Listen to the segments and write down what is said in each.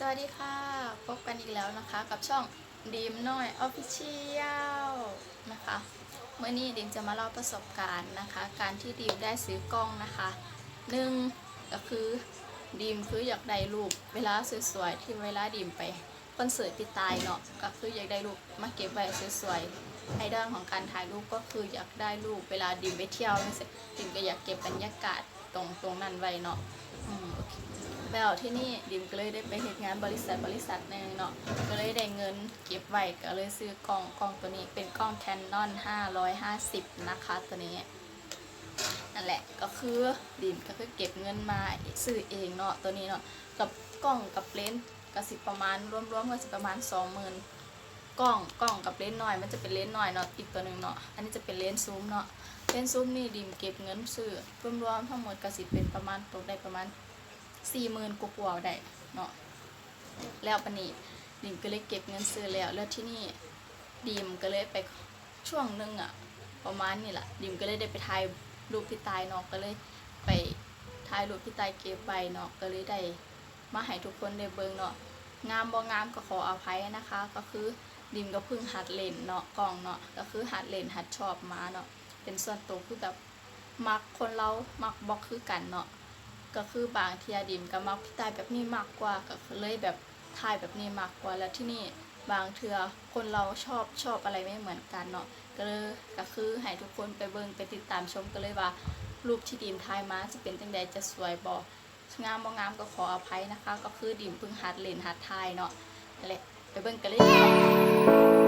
สวัสดีค่ะ พบกันอีกแล้วนะคะกับช่องดีมน้อยออฟฟิเชียลนะคะเมื่อนี้ดีมจะมาเล่าประสบการณ์นะคะ การที่ดีมได้ซื้อกล้องนะคะหนึ่งก็คือดีมคืออยากได้รูปเวลาสวยๆที่เวลาดีมไปคอนเสิร์ตที่ตายเนาะก็คืออยากได้รูปมาเก็บไว้สวยๆในด้านของการถ่ายรูปก็คืออยากได้รูปเวลาดีมไปเที่ยวนี่สิมก็อยากเก็บบรรยากาศตรงตรงนั้นไว้เนาะอืมโอเค แล้วที่นี่ดิมก็เลยได้ไปเฮ็ดงานบริษัทบริษัทหนึ่งเนาะก็เลยได้เงินเก็บไว้ก็เลยซื้อกล้องกล้องตัวนี้เป็นกล้อง Canon 550 นะคะตัวนี้นั่นแหละก็คือดิมก็คือเก็บเงินมาซื้อเองเนาะตัวนี้เนาะกับกล้องกับเลนส์ก็สิประมาณรวมๆก็สิประมาณ 20,000กล้องกล้องกับเลนส์หน้อย มันจะเป็นเลนส์หน้อยเนาะอีกตัวหนึ่งเนาะอันนี้จะเป็นเลนส์ซูมเนาะเลนส์ซูมนี่ดิมเก็บเงินซื้อรวมๆทั้งหมดก็สิเป็นประมาณตกได้ประมาณ สี่หมื่นกว่าๆได้เนาะแล้วปนนี้ดิมก็เลยเก็บเงินซื้อแล้ว แล้วที่นี่ดิมก็เลยไปช่วงนึงอะประมาณนี้แหละดิมก็เลยได้ไปถ่ายรูปพี่ตายเนาะก็เลยไปถ่ายรูปพี่ตายเก็บไว้เนาะก็เลยได้มาให้ทุกคนได้เบิ่งเนาะงามบ่งามก็ขออภัยนะคะ ก็คือดิมก็เพิ่งหัดเล่นเนาะกล้องเนาะก็คือหัดเล่นหัดชอบมาเนาะเป็นส่วนตัวคือแบบมักคนเรามักบอกคือกันเนาะ ก็คือบางเทียดิมก็มักพี่ตายแบบนี้มากกว่าก็เลยแบบถ่ายแบบนี้มากกว่าแล้วที่นี่บางเทือคนเราชอบชอบอะไรไม่เหมือนกันเนาะก็เลยก็คือให้ทุกคนไปเบิ่งไปติดตามชมกันเลยว่า รูปที่ดิมถ่ายมาจะเป็นจังใดจะสวยบ่งามบ่งามก็ขออภัยนะคะ ก็คือดิมเพิ่งหัดเล่นหัดถ่ายเนาะนั่นแหละไปเบิ่งกันเลย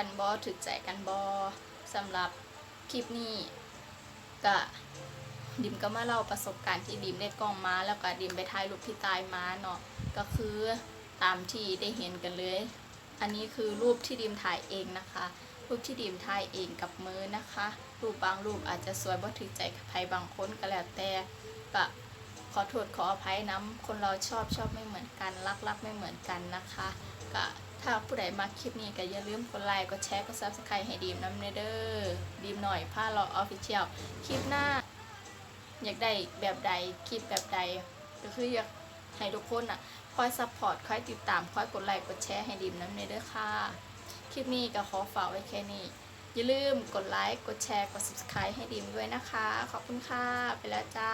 ันบอถึกใจกันบอสำหรับคลิปนี้ก็ดิมก็มาเล่าประสบการณ์ที่ดิมได้กล้องมาแล้วก็ดิมไปถ่ายรูปพี่ตายมาเนาะก็คือตามที่ได้เห็นกันเลย อันนี้คือรูปที่ดิมถ่ายเองนะคะ รูปที่ดิมถ่ายเองกับมือนะคะ รูปบางรูปอาจจะสวยบ่ถึกใจกับใครบางคนก็แล้วแต่ก็ขอโทษขออภัยน้ำคนเราชอบชอบไม่เหมือนกันรักรักไม่เหมือนกันนะคะก็ ถ้าผู้ใดมาคลิปนี้ก็อย่าลืมกดไลค์ กดแชร์ กดซับสไครต์ให้ดีมน้ำเนเด้อดีมหน่อยผ้ารออฟฟิเชียล คลิปหน้า อยากได้แบบใด คลิปแบบใด ก็คืออยากให้ทุกคนอะ คอยซัพพอร์ต คอยติดตาม คอยกดไลค์ กดแชร์ให้ดีมน้ำเนเด้อค่ะ คลิปนี้ก็ขอฝากไว้แค่นี้ อย่าลืมกดไลค์ กดแชร์ กด subscribe ให้ดิมด้วยนะคะ ขอบคุณค่ะ ไปแล้วจ้า